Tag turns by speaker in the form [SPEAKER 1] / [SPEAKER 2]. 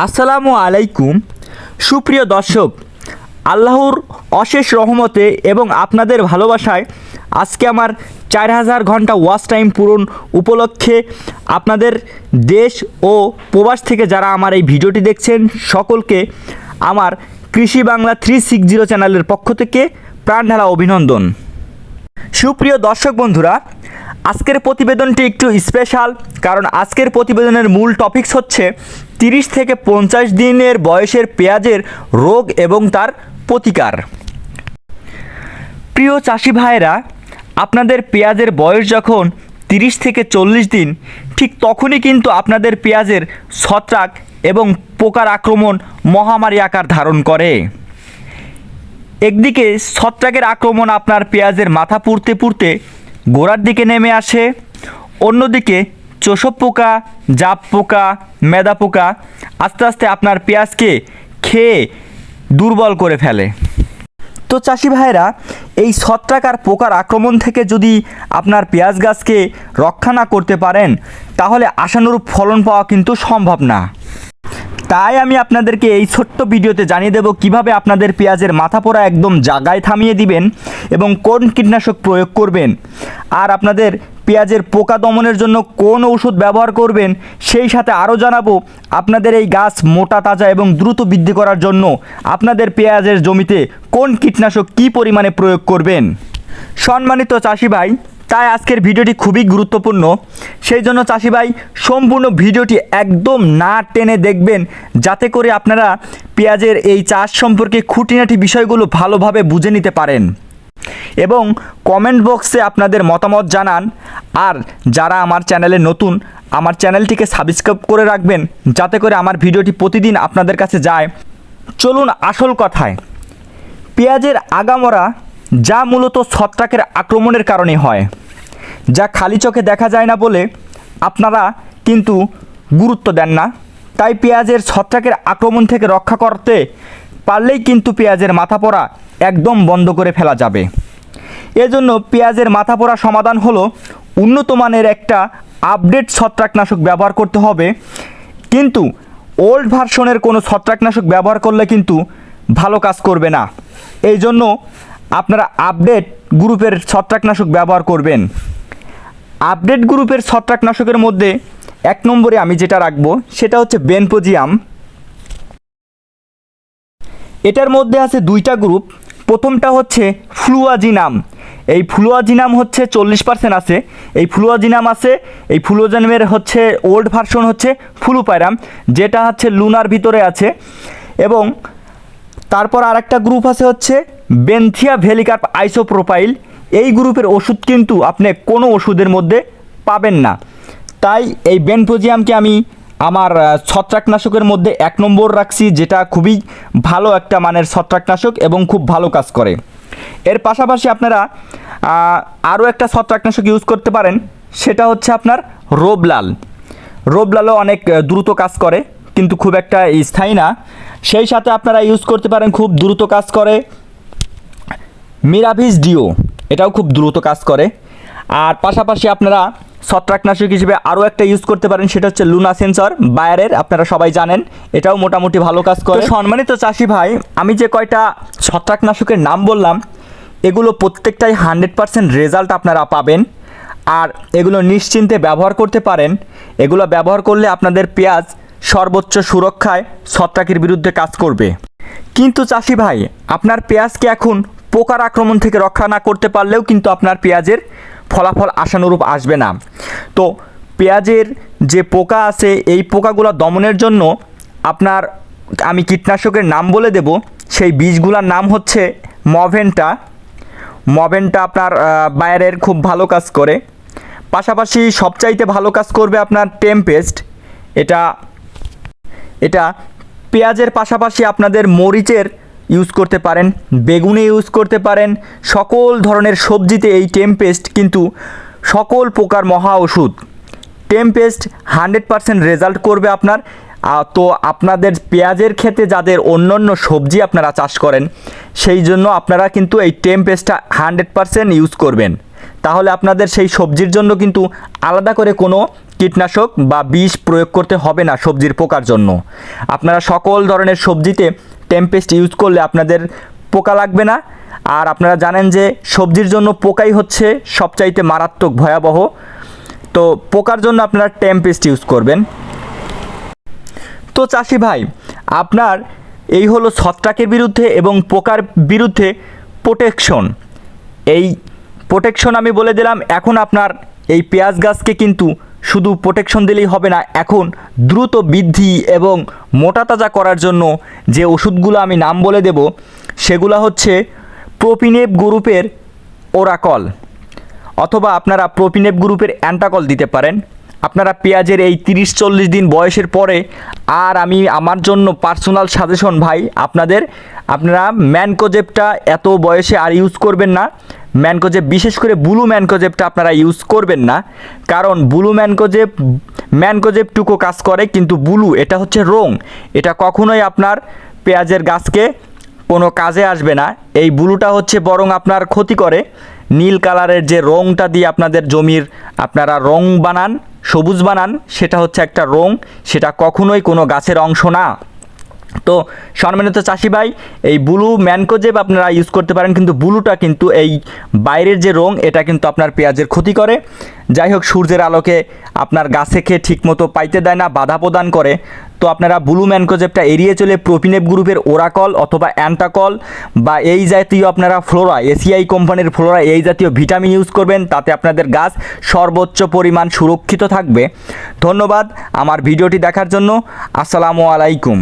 [SPEAKER 1] আসসালামু আলাইকুম। সুপ্রিয় দর্শক, আল্লাহর অশেষ রহমতে এবং আপনাদের ভালোবাসায় আজকে আমার চার হাজার ঘণ্টা ওয়াচ টাইম পূরণ উপলক্ষে আপনাদের দেশ ও প্রবাস থেকে যারা আমার এই ভিডিওটি দেখছেন, সকলকে আমার কৃষি বাংলা থ্রি সিক্স জিরো চ্যানেলের পক্ষ থেকে প্রাণ ঢালা অভিনন্দন। সুপ্রিয় দর্শক বন্ধুরা, আজকের প্রতিবেদনটি একটু স্পেশাল কারণ আজকের প্রতিবেদনের মূল টপিকস হচ্ছে তিরিশ থেকে পঞ্চাশ দিনের বয়সের পেঁয়াজের রোগ এবং তার প্রতিকার। প্রিয় চাষি ভাইরা আপনাদের পেঁয়াজের বয়স যখন তিরিশ থেকে চল্লিশ দিন, ঠিক তখনই কিন্তু আপনাদের পেঁয়াজের ছত্রাক এবং পোকার আক্রমণ মহামারী আকার ধারণ করে। একদিকে ছত্রাকের আক্রমণ আপনার পেঁয়াজের মাথা পুড়তে পুড়তে গোড়ার দিকে নেমে আসে, অন্যদিকে চোষক পোকা, জাপ পোকা, মেদা পোকা আস্তে আস্তে আপনার পেঁয়াজকে খেয়ে দুর্বল করে ফেলে। তো চাষি ভাইরা এই ছত্রাক আর পোকার আক্রমণ থেকে যদি আপনার পেঁয়াজ গাছকে রক্ষা না করতে পারেন, তাহলে আশানুরূপ ফলন পাওয়া কিন্তু সম্ভব না। তাই আমি আপনাদেরকে এই ছোট্ট ভিডিওতে জানিয়ে দেব কীভাবে আপনাদের পেঁয়াজের মাথা পোড়া একদম জাগায় থামিয়ে দিবেন এবং কোন কীটনাশক প্রয়োগ করবেন। আর আপনাদের পেঁয়াজের পোকা দমনের জন্য কোন ওষুধ ব্যবহার করবেন সেই সাথে আরও জানাব আপনাদের এই গাছ মোটা, তাজা এবং দ্রুত বৃদ্ধি করার জন্য আপনাদের পেঁয়াজের জমিতে কোন কীটনাশক কী পরিমাণে প্রয়োগ করবেন? সম্মানিত চাষি ভাই, তাই আজকের ভিডিওটি খুবই গুরুত্বপূর্ণ। সেই জন্য চাষি ভাই, সম্পূর্ণ ভিডিওটি একদম না টেনে দেখবেন, যাতে করে আপনারা পেঁয়াজের এই চাষ সম্পর্কে খুঁটিনাটি বিষয়গুলো ভালোভাবে বুঝে নিতে পারেন। এবং কমেন্ট বক্সে আপনাদের মতামত জানান। আর যারা আমার চ্যানেলে নতুন, আমার চ্যানেলটিকে সাবস্ক্রাইব করে রাখবেন, যাতে করে আমার ভিডিওটি প্রতিদিন আপনাদের কাছে যায়। চলুন আসল কথায়। পেঁয়াজের আগামরা যা মূলত ছত্রাকের আক্রমণের কারণে হয়, যা খালি চোখে দেখা যায় না বলে আপনারা কিন্তু গুরুত্ব দেন না। তাই পেঁয়াজের ছত্রাকের আক্রমণ থেকে রক্ষা করতে পারলেই কিন্তু পেঁয়াজের মাথা পড়া একদম বন্ধ করে ফেলা যাবে। এজন্য পেঁয়াজের মাথা পড়া সমাধান হলো উন্নত মানের একটা আপডেট ছত্রাকনাশক ব্যবহার করতে হবে। কিন্তু ওল্ড ভার্সনের কোনো ছত্রাকনাশক ব্যবহার করলে কিন্তু ভালো কাজ করবে না। এই জন্য আপনারা আপডেট গ্রুপের ছত্রাকনাশক ব্যবহার করবেন। আপডেট গ্রুপের ছত্রাকনাশকের মধ্যে এক নম্বরে আমি যেটা রাখব সেটা হচ্ছে বেনপোজিয়াম। এটার মধ্যে আছে দুইটা গ্রুপ প্রথমটা হচ্ছে ফ্লুয়াজিনাম এই ফ্লুয়াজিনাম হচ্ছে চল্লিশ পার্সেন্ট আছে। এই ফ্লুয়াজিনাম আছে, এই ফ্লুয়াজিনামের হচ্ছে ওল্ড ভার্সন হচ্ছে ফ্লুপাইরাম যেটা হচ্ছে লুনার ভিতরে আছে। এবং তারপর আরেকটা গ্রুপ আছে হচ্ছে বেনথিয়া ভেলিকার্প আইসোপ্রোপাইল এই গ্রুপের ওষুধ কিন্তু আপনি কোনো ওষুধের মধ্যে পাবেন না। তাই এই বেনপোজিয়ামকে আমি আমার ছত্রাকনাশকের মধ্যে এক নম্বর রাখছি, যেটা খুবই ভালো একটা মানের ছত্রাকনাশক এবং খুব ভালো কাজ করে। এর পাশাপাশি আপনারা আরও একটা ছত্রাকনাশক ইউজ করতে পারেন, সেটা হচ্ছে আপনার রোবলাল। রোবলালও অনেক দ্রুত কাজ করে, কিন্তু খুব একটা স্থায়ী না। সেই সাথে আপনারা ইউজ করতে পারেন, খুব দ্রুত কাজ করে মিরাভিস ডিও। এটাও খুব দ্রুত কাজ করে। আর পাশাপাশি আপনারা ছত্রাকনাশক হিসেবে আরও একটা ইউজ করতে পারেন, সেটা হচ্ছে লুনা সেন্সর বায়ারের আপনারা সবাই জানেন। এটাও মোটামুটি ভালো কাজ করে। সম্মানিত চাষি ভাই, আমি যে কয়টা ছত্রাকনাশকের নাম বললাম, এগুলো প্রত্যেকটাই হান্ড্রেড পারসেন্ট রেজাল্ট আপনারা পাবেন। আর এগুলো নিশ্চিন্তে ব্যবহার করতে পারেন। এগুলো ব্যবহার করলে আপনাদের পেঁয়াজ সর্বোচ্চ সুরক্ষায় ছত্রাকের বিরুদ্ধে কাজ করবে। কিন্তু চাষি ভাই, আপনার পেঁয়াজকে এখন পোকার আক্রমণ থেকে রক্ষা না করতে পারলেও কিন্তু আপনার পেঁয়াজের ফলাফল আশানুরূপ আসবে না। তো পেঁয়াজের যে পোকা আছে এই পোকাগুলো দমনের জন্য আপনার আমি কীটনাশকের নাম বলে দেব সেই বীজগুলোর নাম হচ্ছে মভেন্টা। মভেন্টা আপনার আহ, বায়ারের খুব ভালো কাজ করে। পাশাপাশি সবচাইতে ভালো কাজ করবে আপনার টেম্পেস্ট। এটা এটা পেঁয়াজের পাশাপাশি আপনাদের মরিচের ইউজ করতে পারেন, বেগুনে ইউজ করতে পারেন, সকল ধরনের সবজিতে এই টেম্পেস্ট কিন্তু সকল প্রকার মহা ওষুধ। টেম্পেস্ট হান্ড্রেড পারসেন্ট রেজাল্ট করবে আপনার। তো আপনাদের পেঁয়াজের ক্ষেত্রে যাদের অন্য অন্য সবজি আপনারা চাষ করেন, সেই জন্য আপনারা কিন্তু এই টেম্পেস্টটা হান্ড্রেড পারসেন্ট ইউজ করবেন। তাহলে আপনাদের সেই সবজির জন্য কিন্তু আলাদা করে কোনো কীটনাশক বা বিষ প্রয়োগ করতে হবে না সবজির পোকার জন্য। আপনারা সকল ধরনের সবজিতে টেম্পেস্ট ইউজ করলে আপনাদের পোকা লাগবে না। আর আপনারা জানেন যে সবজির জন্য পোকাই হচ্ছে সবচাইতে মারাত্মক ভয়াবহ। তো পোকার জন্য আপনারা টেম্পেস্ট ইউজ করবেন। তো চাষি ভাই, আপনার এই হলো ছত্রাকের বিরুদ্ধে এবং পোকার বিরুদ্ধে প্রোটেকশন এই প্রোটেকশন আমি বলে দিলাম, এখন আপনার এই পেঁয়াজ গাছকে কিন্তু শুধু প্রোটেকশন দিলেই হবে না, এখন দ্রুত বৃদ্ধি এবং মোটা তাজা করার জন্য যে ওষুধগুলো আমি নাম বলে দেব, সেগুলো হচ্ছে প্রোপিনেপ গ্রুপের ওরাকল অথবা আপনারা প্রোপিনেপ গ্রুপের অ্যান্টাকল দিতে পারেন। আপনারা পেঁয়াজের এই তিরিশ চল্লিশ দিন বয়সের পরে আর আমি আমার জন্য পার্সোনাল সাজেশন ভাই, আপনাদের, আপনারা ম্যানকোজেবটা এত বয়সে আর ইউজ করবেন না। ম্যানকোজেব বিশেষ করে ব্লু ম্যানকোজেবটা আপনারা ইউজ করবেন না। কারণ ব্লু ম্যানকোজেব ম্যানকোজেবটুকু কাজ করে, কিন্তু ব্লু, এটা হচ্ছে রং। এটা কখনোই আপনার পেঁয়াজের গাছকে কোনো কাজে আসবে না। এই ব্লুটা হচ্ছে বরং আপনার ক্ষতি করে। নীল কালারের যে রংটা দিয়ে আপনাদের জমির আপনারা রং বানান সবুজ বানান সেটা হচ্ছে একটা রং সেটা কখনোই কোনো গাছের অংশ না। তো সম্মানিত চাষি ভাই, এই ব্লু ম্যানকোজেব আপনারা ইউজ করতে পারেন, কিন্তু ব্লুটা কিন্তু এই বাইরের যে রং, এটা কিন্তু আপনার পেঁয়াজের ক্ষতি করে। যাই হোক, সূর্যের আলোকে আপনার গাছে খেয়ে ঠিকমতো পাইতে দেয় না, বাধা প্রদান করে। তো আপনারা ব্লু ম্যানকোজেবটা এড়িয়ে চলে প্রোপিনেপ গ্রুপের ওরাকল অথবা অ্যান্টাকল বা এই জাতীয় আপনারা ফ্লোরা, এসিআই কোম্পানির ফ্লোরা, এই জাতীয় ভিটামিন ইউজ করবেন, তাতে আপনাদের গাছ সর্বোচ্চ পরিমাণ সুরক্ষিত থাকবে। ধন্যবাদ আমার ভিডিওটি দেখার জন্য। আসসালামু আলাইকুম।